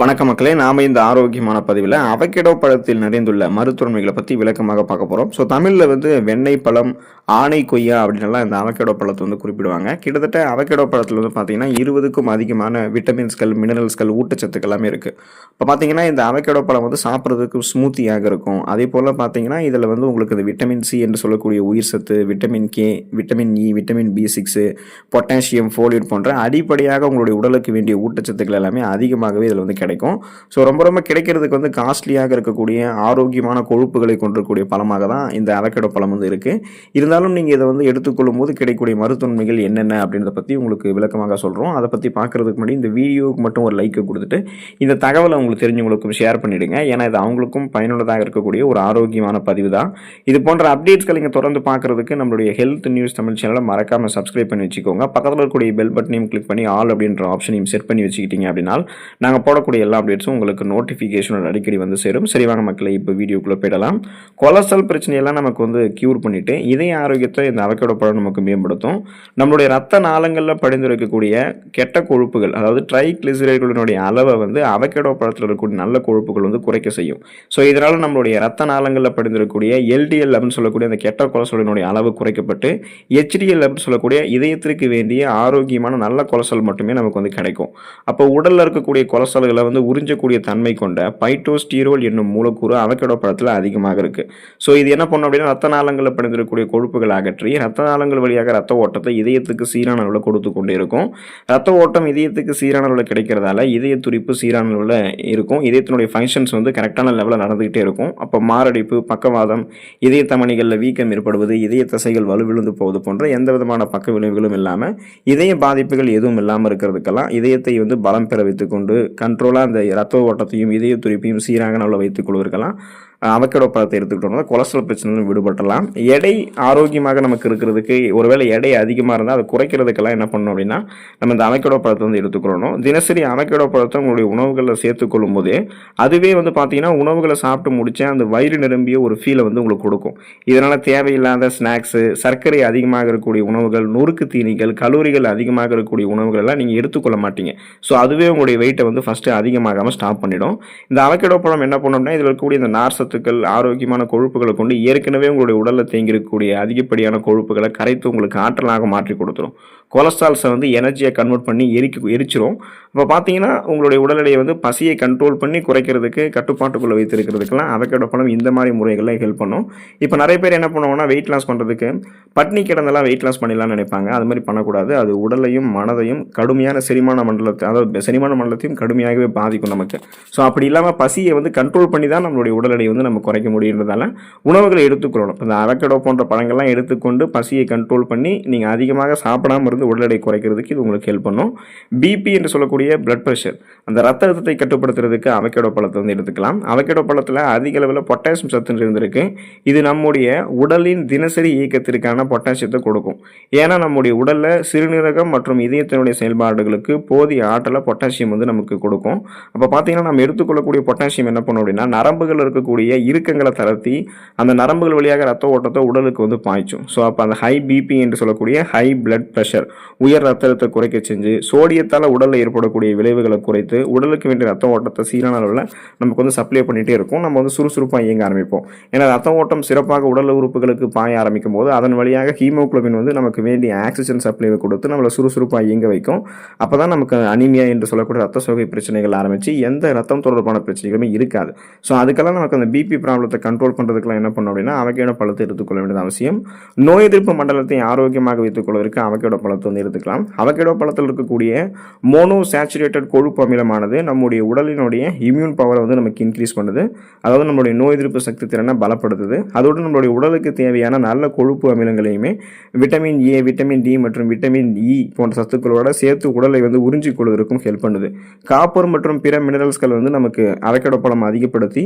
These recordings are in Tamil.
வணக்க மக்களே நாம இந்த ஆரோக்கியமான பதிவில் அவகேடோ பழத்தில் நிறைந்துள்ள மருத்துவன்மைகளை பற்றி விளக்கமாக பார்க்க போகிறோம் ஸோ தமிழில் வந்து வெண்ணெய் பழம் ஆணை கொய்யா அப்படின்லாம் இந்த அவகேடோ பழத்தை வந்து குறிப்பிடுவாங்க. கிட்டத்தட்ட அவகேடோ பழத்தில் வந்து பார்த்தீங்கன்னா இருபதுக்கும் அதிகமான விட்டமின்ஸ்கள் மினரல்ஸ்கள் ஊட்டச்சத்துக்கள் எல்லாமே இருக்குது இப்போ பார்த்தீங்கன்னா இந்த அவகேடோ பழம் வந்து சாப்பிட்றதுக்கு ஸ்மூத்தியாக இருக்கும். அதே போல் பார்த்தீங்கன்னா இதில் வந்து உங்களுக்கு இந்த விட்டமின் சி என்று சொல்லக்கூடிய உயிர் சத்து vitamin K vitamin E vitamin B six potassium folate போன்ற அடிப்படையாக உங்களுடைய உடலுக்கு வேண்டிய ஊட்டச்சத்துக்கள் எல்லாமே அதிகமாகவே இதில் வந்து கிடைக்கும். ஸோ ரொம்ப ரொம்ப கிடைக்கிறதுக்கு வந்து காஸ்ட்லியாக இருக்கக்கூடிய ஆரோக்கியமான கொழுப்புகளை கொண்டிருக்கக்கூடிய பழமாக தான் இந்த அவக்கேடோ பழம் வந்து இருக்குது இருந்தாலும் நீங்கள் இதை வந்து எடுத்துக்கொள்ளும் போது கிடைக்கக்கூடிய மருத்துவன்மைகள் என்னென்ன அப்படின்றத பற்றி உங்களுக்கு விளக்கமாக சொல்கிறோம் அதை பற்றி பார்க்குறதுக்கு முன்னாடி இந்த வீடியோவுக்கு மட்டும் ஒரு லைக்கை கொடுத்துட்டு இந்த தகவலை உங்களுக்கு தெரிஞ்சவங்களுக்கும் ஷேர் பண்ணிவிடுங்க ஏன்னா இது அவங்களுக்கும் பயனுள்ளதாக இருக்கக்கூடிய ஒரு ஆரோக்கியமான பதிவு தான். இது போன்ற அப்டேட்ஸ்களை நீங்கள் தொடர்ந்து பார்க்குறதுக்கு நம்மளுடைய ஹெல்த் நியூஸ் தமிழ் சேனலை மறக்காமல் சப்ஸ்கிரைப் பண்ணி வச்சுக்கோங்க. பக்கத்தில் இருக்கக்கூடிய பெல் பட்டனையும் கிளிக் பண்ணி ஆல் அப்படின்ற ஆப்ஷனையும் செட் பண்ணி வச்சுக்கிட்டீங்க அப்படின்னா நாங்கள் போடக்கூடிய எல்லா அப்டேட்ஸும் உங்களுக்கு நோட்டிஃபிகேஷன் அடிக்கடி வந்து சேரும். சரி வாங்க மக்களை இப்போ வீடியோக்குள்ளே போயிடலாம். கொலஸ்ட்ரால் பிரச்சனையெல்லாம் நமக்கு வந்து க்யூர் பண்ணிவிட்டு இதய ஆரோக்கியத்தை இந்த அவக்கோட பழம் நமக்கு மேம்படுத்தும். நம்மளுடைய ரத்த நாளங்களில் படிந்திருக்கக்கூடிய கெட்ட கொழுப்புகள் அதாவது ட்ரைக்ளிசரைடுகளினுடைய அளவை வந்து அவக்கேடோ பழத்தில் இருக்கக்கூடிய நல்ல கொழுப்புகள் வந்து குறைக்க செய்யும். ஸோ இதனால் நம்மளுடைய ரத்த நாளங்களில் படிந்திருக்கக்கூடிய எல்டிஎல் அப்படின்னு சொல்லக்கூடிய அந்த கெட்ட கொலஸ்ட்ராலினுடைய அளவு குறைக்கப்பட்டு ஹெச்டிஎல் அப்படின்னு சொல்லக்கூடிய இதயத்திற்கு வேண்டிய ஆரோக்கியமான நல்ல கொலஸ்ட்ரால் மட்டுமே நமக்கு வந்து கிடைக்கும். அப்போ உடலில் இருக்கக்கூடிய கொலஸ்ட்ரால்களை வந்து உறிஞ்சக்கூடிய தன்மை கொண்ட பைட்டோஸ்டீரோல் என்னும் மூலக்கூறு அவக்கடோ பழத்தில் அதிகமாக இருக்குது ஸோ இது என்ன பண்ணும் அப்படின்னா ரத்த நாளங்களில் படிந்திருக்கக்கூடிய கொழுப்புகள் அகற்றி ரத்த நாளங்கள் வழியாக ரத்த ஓட்டத்தை இதயத்துக்கு சீரான அளவில் கொடுத்து கொண்டே இருக்கும். ரத்த ஓட்டம் இதயத்துக்கு சீரான அளவில் கிடைக்கிறதால இதய துடிப்பு சீரான அளவில் இருக்கும். இதயத்தினுடைய ஃபங்க்ஷன்ஸ் வந்து கரெக்டான லெவலில் நடந்துக்கிட்டே இருக்கும். அப்போ மாரடைப்பு பக்கவாதம் இதய தமணிகளில் வீக்கம் ஏற்படுவது இதய தசைகள் வலுவிழுந்து போவது போன்ற எந்த விதமான பக்க விளைவுகளும் இல்லாமல் இதய பாதிப்புகள் எதுவும் இல்லாமல் இருக்கிறதுக்கெல்லாம் இதயத்தை வந்து பலம் பெற வைத்துக்கொண்டு கண்ட்ரோலாக அந்த ரத்த ஓட்டத்தையும் இதய துடிப்பையும் சீராக நம்மளை வைத்துக் கொள்வதற்கெல்லாம் அவக்கடோ பழத்தை எடுத்துக்கிட்டோம்னா கொலஸ்ட்ரால் பிரச்சனை விடுபட்டலாம் எடை ஆரோக்கியமாக நமக்கு இருக்கிறதுக்கு ஒருவேளை எடை அதிகமாக இருந்தால் அதை குறைக்கிறதுக்கெல்லாம் என்ன பண்ணணும் அப்படின்னா நம்ம இந்த அவக்கடோ பழத்தை வந்து எடுத்துக்கிறோம் தினசரி அவக்கடோ பழத்தை உங்களுடைய உணவுகளில் சேர்த்துக்கொள்ளும் போது அதுவே வந்து பார்த்தீங்கன்னா உணவுகளை சாப்பிட்டு முடிச்சு அந்த வயிறு நிரம்பிய ஒரு ஃபீலை வந்து உங்களுக்கு கொடுக்கும். இதனால் தேவையில்லாத ஸ்நாக்ஸு சர்க்கரை அதிகமாக இருக்கக்கூடிய உணவுகள் நொறுக்கு தீனிகள் கலோரிகள் அதிகமாக இருக்கக்கூடிய உணவுகள் எல்லாம் நீங்கள் எடுத்துக்கொள்ள மாட்டீங்க. ஸோ அதுவே உங்களுடைய வெயிட்டை வந்து ஃபஸ்ட்டு அதிகமாகாமல் ஸ்டாப் பண்ணிடும். இந்த அவக்கடோ பழம் என்ன பண்ணோம்னா இதில் இருக்கக்கூடிய இந்த நார் சத்துக்கள் ஆரோக்கியமான கொழுப்புகளை கொண்டு ஏற்கனவே உங்களுடைய உடலில் தேங்கியிருக்கக்கூடிய அதிகப்படியான கொழுப்புகளை கரைத்து உங்களுக்கு ஆற்றலாக மாற்றி கொடுத்துரும். கொலஸ்ட்ரால்ஸை வந்து எனர்ஜியை கன்வெர்ட் பண்ணி எரிக்க எரிச்சிரும். இப்போ பார்த்தீங்கன்னா உங்களுடைய உடல் எடையை வந்து பசியை கண்ட்ரோல் பண்ணி குறைக்கிறதுக்கு கட்டுப்பாட்டுக்குள்ளே வைத்திருக்கிறதுக்கெல்லாம் அவக்கேடோ பழம் இந்த மாதிரி முறைகளில் ஹெல்ப் பண்ணும். இப்போ நிறைய பேர் என்ன பண்ணுவாங்கன்னா வெயிட் லாஸ் பண்ணுறதுக்கு பட்னி கிடந்தெல்லாம் வெயிட் லாஸ் பண்ணிடலாம்னு நினைப்பாங்க. அது மாதிரி பண்ணக்கூடாது. அது உடலையும் மனதையும் கடுமையான செரிமான மண்டலத்தை அதாவது செரிமான மண்டலத்தையும் கடுமையாகவே பாதிக்கும் நமக்கு. ஸோ அப்படி இல்லாமல் பசியை வந்து கண்ட்ரோல் பண்ணி தான் நம்மளுடைய உடல் எடையை வந்து நம்ம குறைக்க முடியுன்றதால உணவுகளை எடுத்துக்கொள்ளணும். இந்த அவக்கடோ போன்ற பழங்கள்லாம் எடுத்துக்கொண்டு பசியை கண்ட்ரோல் பண்ணி நீங்கள் அதிகமாக சாப்பிடாம இருந்து உடல் எடை குறைக்கிறதுக்கு இது உங்களுக்கு ஹெல்ப் பண்ணும். பிபி என்று சொல்லக்கூடிய பிளட் ப்ரெஷர் அந்த ரத்த அழுத்தத்தை கட்டுப்படுத்துறதுக்கு அவக்கடோ பழத்தை வந்து எடுத்துக்கலாம். அவக்கடோ பழத்தில் அதிக அளவில் பொட்டாசியம் சத்து இருந்திருக்கு. இது நம்முடைய உடலின் தினசரி இயக்கத்திற்கான பொட்டாசியத்தை கொடுக்கும். ஏன்னா நம்முடைய உடலில் சிறுநீரகம் மற்றும் இதயத்தினுடைய செயல்பாடுகளுக்கு போதிய ஆற்றலை பொட்டாசியம் வந்து நமக்கு கொடுக்கும். அப்போ பார்த்தீங்கன்னா நம்ம எடுத்துக்கொள்ளக்கூடிய பொட்டாசியம் என்ன பண்ணும் அப்படின்னா நரம்புகள் இருக்கக்கூடிய இறுக்கங்களை தளர்த்தி அந்த நரம்புகள் வழியாக ரத்த ஓட்டத்தை உடலுக்கு வந்து பாய்ச்சும். ஸோ அப்போ அந்த ஹை பிபி என்று சொல்லக்கூடிய ஹை பிளட் ப்ரெஷர் உயர் ரத்த அழுத்தத்தை குறைக்க செஞ்சு சோடியத்தால் உடலில் ஏற்படக்கூடிய விளைவுகளை குறைத்து உடலுக்கு வேண்டிய ரத்த ஓட்டத்தை சீரான அளவில் நமக்கு வந்து சப்ளை பண்ணிகிட்டே இருக்கும். நம்ம வந்து சுறுசுறுப்பாக இயங்க ஆரம்பிப்போம். ஏன்னா ரத்த ஓட்டம் சிறப்பாக உடல் உறுப்புகளுக்கு பாய ஆரம்பிக்கும் போது அதன் வழியாக ஹீமோகுளோபின் வந்து நமக்கு வேண்டிய ஆக்சிஜன் சப்ளைவை கொடுத்து நம்மளை சுறுசுறுப்பாக இயங்க வைக்கும். அப்போ தான் நமக்கு அனிமியா என்று சொல்லக்கூடிய ரத்த சோகை பிரச்சனைகள் ஆரம்பித்து எந்த ரத்தம் தொடர்பான பிரச்சனைகளுமே இருக்காது. ஸோ அதுக்கெல்லாம் நமக்கு அந்த பிபி ப்ராப்ளத்தை கண்ட்ரோல் பண்ணுறதுக்குலாம் என்ன பண்ணோம் அப்படின்னா அவக்கையோட பழத்தை எடுத்துக்கொள்ள வேண்டியது அவசியம். நோய் எதிர்ப்பு மண்டலத்தை ஆரோக்கியமாக வைத்துக் கொள்வதற்கு அவக்கையோட பழத்தை வந்து எடுத்துக்கலாம். அவக்கையோட பழத்தில் இருக்கக்கூடிய மோனோ சேச்சுரேட்டட் கொழுப்பு அமிலமானது நம்முடைய உடலினுடைய இம்யூன் பவரை வந்து நமக்கு இன்க்ரீஸ் பண்ணுது. அதாவது நம்மளுடைய நோய் எதிர்ப்பு சக்தி திறனை பலப்படுத்துது. அதோடு நம்மளுடைய உடலுக்கு தேவையான நல்ல கொழுப்பு அமிலங்களையுமே விட்டமின் ஏ விட்டமின் டி மற்றும் விட்டமின் இ e போன்ற சத்துக்களோட சேர்த்து உடலை வந்து உறிஞ்சிக் கொள்வதற்கும் ஹெல்ப் பண்ணுது. காப்பர் மற்றும் மற்றும் பிற மினரல்ஸ்கள் வந்து நமக்கு அவக்கடோ பழம் அதிகப்படுத்தி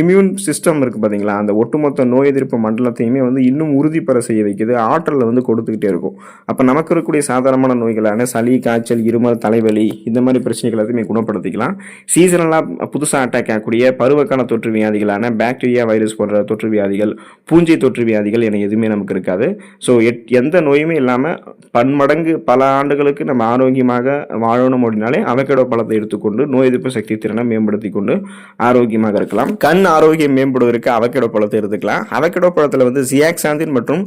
இம்யூன் சிஸ்டம் இருக்குது பார்த்தீங்களா அந்த ஒட்டுமொத்த நோய் எதிர்ப்பு மண்டலத்தையுமே வந்து இன்னும் உறுதிப்பெற செய்ய வைக்குது. ஆற்றலை வந்து கொடுத்துக்கிட்டே இருக்கும். அப்போ நமக்கு இருக்கக்கூடிய சாதாரணமான நோய்களான சளி காய்ச்சல் இருமல் தலைவலி இந்த மாதிரி பிரச்சனைகள் எல்லாத்தையுமே குணப்படுத்திக்கலாம். சீசனலாக புதுசாக அட்டாக் ஆகக்கூடிய பருவக்கால தொற்று வியாதிகளான பாக்டீரியா வைரஸ் போன்ற தொற்று வியாதிகள் பூஞ்சை தொற்று வியாதிகள் என எதுவுமே நமக்கு இருக்காது. ஸோ எந்த நோயுமே இல்லாமல் பன்மடங்கு பல ஆண்டுகளுக்கு நம்ம ஆரோக்கியமாக வாழணும் அப்படின்னாலே அவகேடோ பழத்தை எடுத்துக்கொண்டு நோய் எதிர்ப்பு சக்தி திறனை மேம்படுத்தி கொண்டு ஆரோக்கியமாக இருக்கலாம். கண் ஆரோக்கியம் மேம்படுவதற்கு அவகேடோ பழத்தை எடுத்துக்கலாம். அவகேடோ பழத்தில் வந்து சியாக்சாந்தின் மற்றும்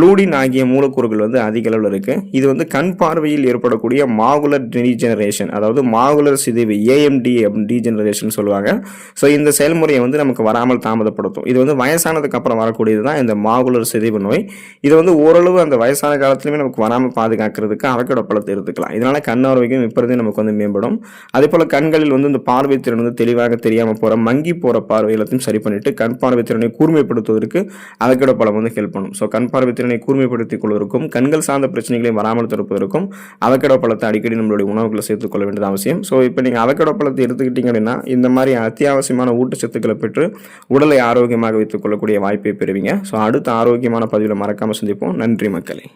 லூடின் ஆகிய மூலக்கூறுகள் வந்து அதிக அளவில் இருக்குது இது வந்து கண் பார்வையில் ஏற்படக்கூடிய மாகுலர் டீஜெனரேஷன் அதாவது மாகுலர் சிதைவு ஏஎம்டி டீஜெனரேஷன் சொல்லுவாங்க. ஸோ இந்த செயல்முறையை வந்து நமக்கு வராமல் தாமதப்படுத்தும். இது வந்து வயசானதுக்கு அப்புறம் வரக்கூடியது தான் இந்த மாகுலர் சிதைவு நோய். இது வந்து ஓரளவு அந்த வயசான காலத்துலையுமே நமக்கு வராமல் பாதுகாக்கிறதுக்கு அவகேடோ பழத்தை எடுத்துக்கலாம். இதனால் கண் ஆரோக்கியம் இப்பொழுதே நமக்கு வந்து மேம்படும். அதே போல் கண்கள் கண்களில் வந்து இந்த பார்வை திறன் வந்து தெளிவாக தெரியாமல் போகிற மங்கி போகிற பார்வை எல்லாத்தையும் சரி பண்ணிவிட்டு கண் பார்வை திறனை கூர்மைப்படுத்துவதற்கு அவகேடோ பழம் வந்து ஹெல்ப் பண்ணும். ஸோ கண் பார்வை திறனை கூர்மைப்படுத்திக் கொள்வதற்கும் கண்கள் சார்ந்த பிரச்சனைகளை வராமல் தடுப்பதற்கும் அவகேடோ பழத்தை அடிக்கடி நம்மளுடைய உணவுகளை சேர்த்துக்கொள்ள வேண்டியது அவசியம். ஸோ இப்போ நீங்கள் அவகேடோ பழத்தை எடுத்துக்கிட்டீங்க அப்படின்னா இந்த மாதிரி அத்தியாவசியமான ஊட்டச்சத்துக்களை பெற்று உடலை ஆரோக்கியமாக வைத்துக் கொள்ளக்கூடிய வாய்ப்பை பெறுவீங்க. ஸோ அடுத்த ஆரோக்கியமான பதிவில் மறக்காமல் சந்திப்போம். நன்றி மக்களே.